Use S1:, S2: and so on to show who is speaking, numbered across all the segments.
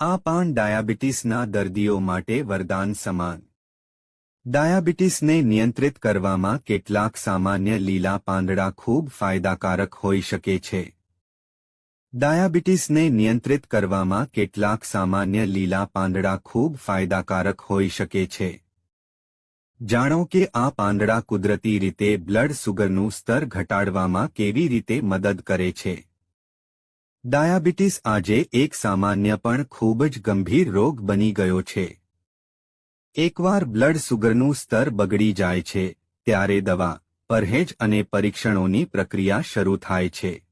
S1: આ પાન ડાયાબિટીસના દર્દીઓ માટે વરદાન સમાન. ડાયાબિટીસને નિયંત્રિત કરવામાં કેટલાક સામાન્ય લીલા પાંદડા ખૂબ ફાયદાકારક હોઈ શકે છે. ડાયાબિટીસને નિયંત્રિત કરવામાં કેટલાક સામાન્ય લીલા પાંદડા ખૂબ ફાયદાકારક હોઈ શકે છે. જાણો કે આ પાંદડા કુદરતી રીતે બ્લડ સુગરનું સ્તર ઘટાડવામાં કેવી રીતે મદદ કરે છે. ડાયાબિટીસ આજે એક સામાન્ય પણ ખૂબ જ ગંભીર રોગ બની ગયો છે. એકવાર બ્લડ સુગરનું સ્તર બગડી જાય છે, ત્યારે દવા, પરહેજ અને પરીક્ષણોની પ્રક્રિયા શરૂ થાય છે.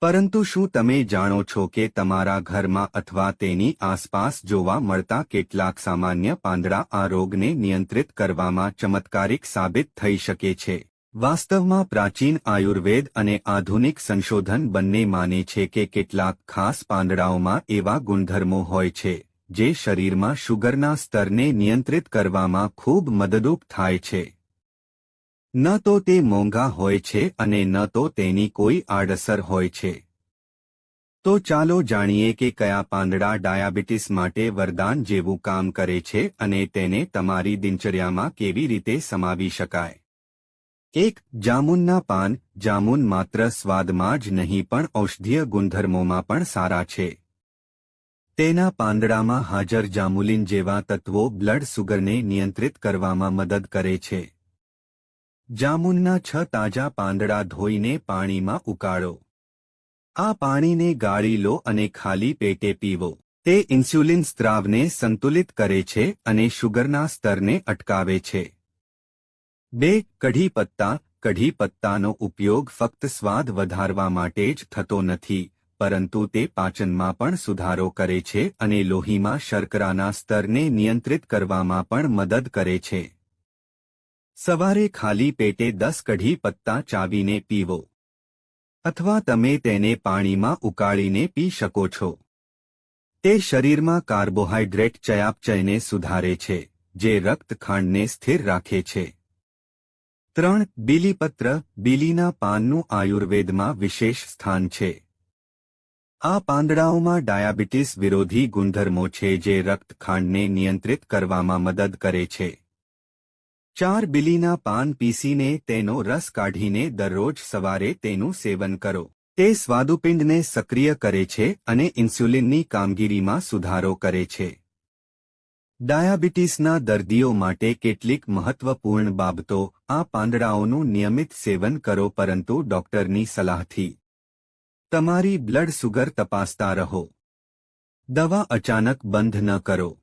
S1: પરંતુ શું તમે જાણો છો કે તમારા ઘરમાં અથવા તેની આસપાસ જોવા મળતા કેટલાક સામાન્ય પાંદડા આ રોગને નિયંત્રિત કરવામાં ચમત્કારિક સાબિત થઈ શકે છે? વાસ્તવમાં પ્રાચીન આયુર્વેદ અને આધુનિક સંશોધન બંને માને છે કે કેટલાક ખાસ પાંદડાઓમાં એવા ગુણધર્મો હોય છે, જે શરીરમાં શુગરના સ્તરને નિયંત્રિત કરવામાં ખૂબ મદદરૂપ થાય છે. ન તો તે મોંઘા હોય છે અને ન તો તેની કોઈ આડઅસર હોય છે. તો ચાલો જાણીએ કે કયા પાંદડા ડાયાબિટીસ માટે વરદાન જેવું કામ કરે છે અને તેને તમારી દિનચર્યામાં કેવી રીતે સમાવી શકાય. એક જામુનના પાન, જામુન માત્ર સ્વાદમાં જ નહીં પણ ઔષધીય ગુણધર્મોમાં પણ સારા છે. તેના પાંદડામાં હાજર જામુલિન જેવા તત્વો બ્લડ સુગરને નિયંત્રિત કરવામાં મદદ કરે છે. જામુનના છ તાજા પાંદડા ધોઈને પાણીમાં ઉકાળો. આ પાણીને ગાળી લો અને ખાલી પેટે પીવો. તે ઇન્સ્યુલિન સ્ત્રાવને સંતુલિત કરે છે અને શુગરના સ્તરને અટકાવે છે. બે કઢી પત્તા કઢી પત્તાનો ઉપયોગ ફક્ત સ્વાદ વધારવા માટે જ થતો નથી, પરંતુ તે પાચનમાં પણ સુધારો કરે છે અને લોહીમાં શર્કરાના સ્તરને નિયંત્રિત કરવામાં પણ મદદ કરે છે. સવારે ખાલી પેટે દસ કઢી પત્તા ચાવીને પીવો. અથવા તમે તેને પાણીમાં ઉકાળીને પી શકો છો. તે શરીરમાં કાર્બોહાઈડ્રેટ ચયાપચયને સુધારે છે, જે રક્તખાંડને સ્થિર રાખે છે. ત્રણ બીલીપત્ર બીલીના પાનનું આયુર્વેદમાં વિશેષ સ્થાન છે. આ પાંદડાઓમાં ડાયાબિટીસ વિરોધી ગુણધર્મો છે જે રક્તખાંડને નિયંત્રિત કરવામાં મદદ કરે છે. ચાર બીલીના પાન પીસીને તેનો રસ કાઢીને દરરોજ સવારે તેનું સેવન કરો. તે સ્વાદુપિંડને સક્રિય કરે છે અને ઇન્સ્યુલિનની કામગીરીમાં સુધારો કરે છે. ડાયાબિટીસના દર્દીઓ માટે કેટલીક મહત્વપૂર્ણ બાબતો આ પાંદડાઓનું નિયમિત સેવન કરો પરંતુ ડોક્ટરની સલાહથી. તમારી બ્લડ સુગર તપાસતા રહો. દવા અચાનક બંધ ન કરો.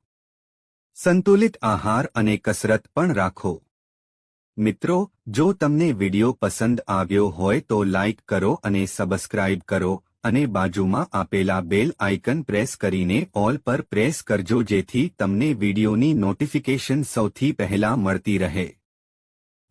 S1: સંતુલિત આહાર અને કસરત પણ રાખો. મિત્રો, જો તમને વિડિયો પસંદ આવ્યો હોય તો લાઇક કરો અને સબસ્ક્રાઇબ કરો અને બાજુમાં આપેલા બેલ આઇકન પ્રેસ કરીને ઓલ પર પ્રેસ કરજો જેથી તમને વિડિયોની નોટિફિકેશન સૌથી પહેલા મળતી રહે.